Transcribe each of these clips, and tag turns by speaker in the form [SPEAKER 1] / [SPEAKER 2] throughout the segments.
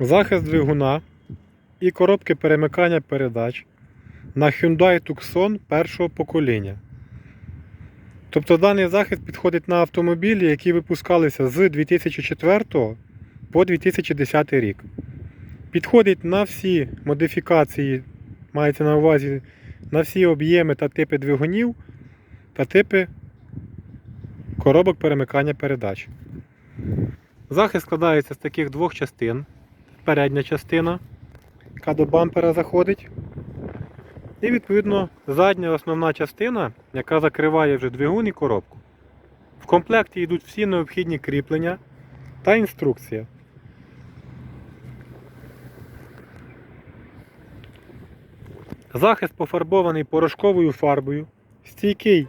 [SPEAKER 1] Захист двигуна і коробки перемикання передач на Hyundai Tucson першого покоління. Тобто даний захист підходить на автомобілі, які випускалися з 2004 по 2010 рік. Підходить на всі модифікації, мається на увазі на всі об'єми та типи двигунів та типи коробок перемикання передач. Захист складається з таких двох частин. Передня частина, яка до бампера заходить. І відповідно задня основна частина, яка закриває вже двигун і коробку. В комплекті йдуть всі необхідні кріплення та інструкція. Захист пофарбований порошковою фарбою, стійкий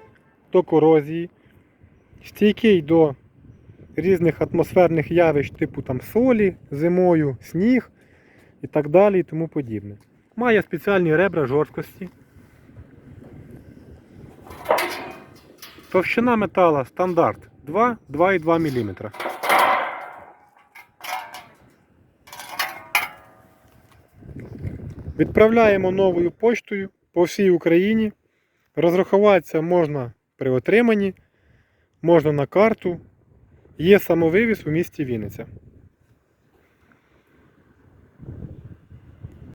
[SPEAKER 1] до корозії, стійкий до різних атмосферних явищ, типу там солі, зимою, сніг і так далі і тому подібне. Має спеціальні ребра жорсткості. Товщина метала стандарт 2-2,2 мм. Відправляємо новою поштою по всій Україні. Розрахуватися можна при отриманні, можна на карту. Є самовивіз у місті Вінниця.